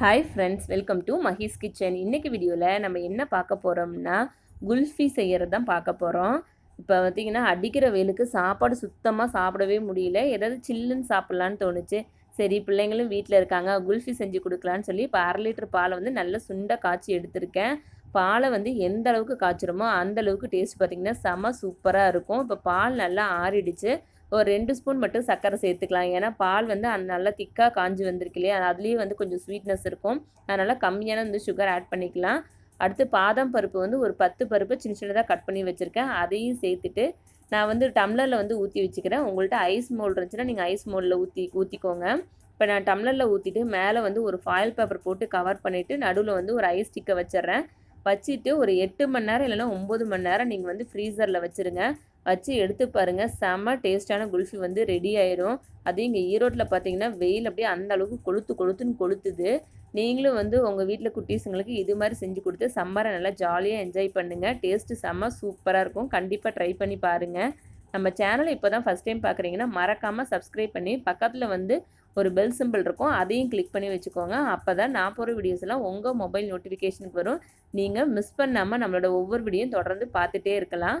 Hi friends welcome to Mahi's kitchen இன்றைக்கி வீடியோவில் நம்ம என்ன பார்க்க போகிறோம்னா குல்ஃபி செய்கிறது தான் பார்க்க போகிறோம் இப்போ பார்த்திங்கன்னா அடிக்கிற வெயிலுக்கு சாப்பாடு சுத்தமாக சாப்பிடவே முடியல. ஏதாவது சில்லுன்னு சாப்பிட்லான்னு தோணுச்சு. சரி பிள்ளைங்களும் வீட்டில் இருக்காங்க. குல்ஃபி செஞ்சு கொடுக்கலான்னு சொல்லி இப்போ அரை லிட்டர் பாலை வந்து நல்ல சுண்டை காய்ச்சி எடுத்திருக்கேன். பாலை வந்து எந்த அளவுக்கு காய்ச்சிருமோ அந்த அளவுக்கு டேஸ்ட் பார்த்திங்கன்னா செம சூப்பராக இருக்கும். இப்போ பால் நல்லா ஆறிடுச்சு. ஒரு ரெண்டு ஸ்பூன் மட்டும் சர்க்கரை சேர்த்துக்கலாம். ஏன்னா பால் வந்து நல்லா திக்காக காஞ்சி வந்திருக்கு இல்லையா? அதுலேயே வந்து கொஞ்சம் ஸ்வீட்னஸ் இருக்கும். அதனால் கம்மியான வந்து சுகர் ஆட் பண்ணிக்கலாம். அடுத்து பாதாம் பருப்பு வந்து ஒரு பத்து பருப்பு சின்ன சின்னதாக கட் பண்ணி வச்சுருக்கேன். அதையும் சேர்த்துட்டு நான் வந்து டம்ளரில் வந்து ஊற்றி வச்சுக்கிறேன். உங்கள்கிட்ட ஐஸ் மோல் இருந்துச்சுன்னா நீங்கள் ஐஸ் மோலில் ஊற்றி ஊற்றிக்கோங்க இப்போ நான் டம்ளரில் ஊற்றிட்டு மேலே வந்து ஒரு ஃபாயில் பேப்பர் போட்டு கவர் பண்ணிவிட்டு நடுவில் வந்து ஒரு ஐஸ் ஸ்டிக்கை வச்சிட்றேன். வச்சுட்டு ஒரு எட்டு மணி நேரம் இல்லைன்னா ஒம்பது மணி நேரம் நீங்கள் வந்து ஃப்ரீசரில் வச்சுருங்க. வச்சு எடுத்து பாருங்கள் செம்ம டேஸ்ட்டான குல்ஃபி வந்து ரெடி ஆயிரும். அதுவும் இங்கே ஈரோட்டில் பார்த்தீங்கன்னா வெயில் அப்படியே அந்த அளவுக்கு கொளுத்து கொளுத்துன்னு கொளுத்துது. நீங்களும் வந்து உங்கள் வீட்டில் குட்டீஸுங்களுக்கு இது மாதிரி செஞ்சு கொடுத்து சம்மரை நல்லா ஜாலியாக என்ஜாய் பண்ணுங்கள் டேஸ்ட்டு செம்ம சூப்பராக இருக்கும். கண்டிப்பாக ட்ரை பண்ணி பாருங்கள் நம்ம சேனலை இப்போ தான் ஃபஸ்ட் டைம் பார்க்குறீங்கன்னா மறக்காமல் சப்ஸ்கிரைப் பண்ணி பக்கத்தில் வந்து ஒரு பெல் சிம்பிள் இருக்கும். அதையும் கிளிக் பண்ணி வச்சுக்கோங்க. அப்போ தான் நான் போகிற வீடியோஸ் எல்லாம் உங்கள் மொபைல் நோட்டிஃபிகேஷனுக்கு வரும். நீங்கள் மிஸ் பண்ணாமல் நம்மளோட ஒவ்வொரு வீடியும் தொடர்ந்து பார்த்துட்டே இருக்கலாம்.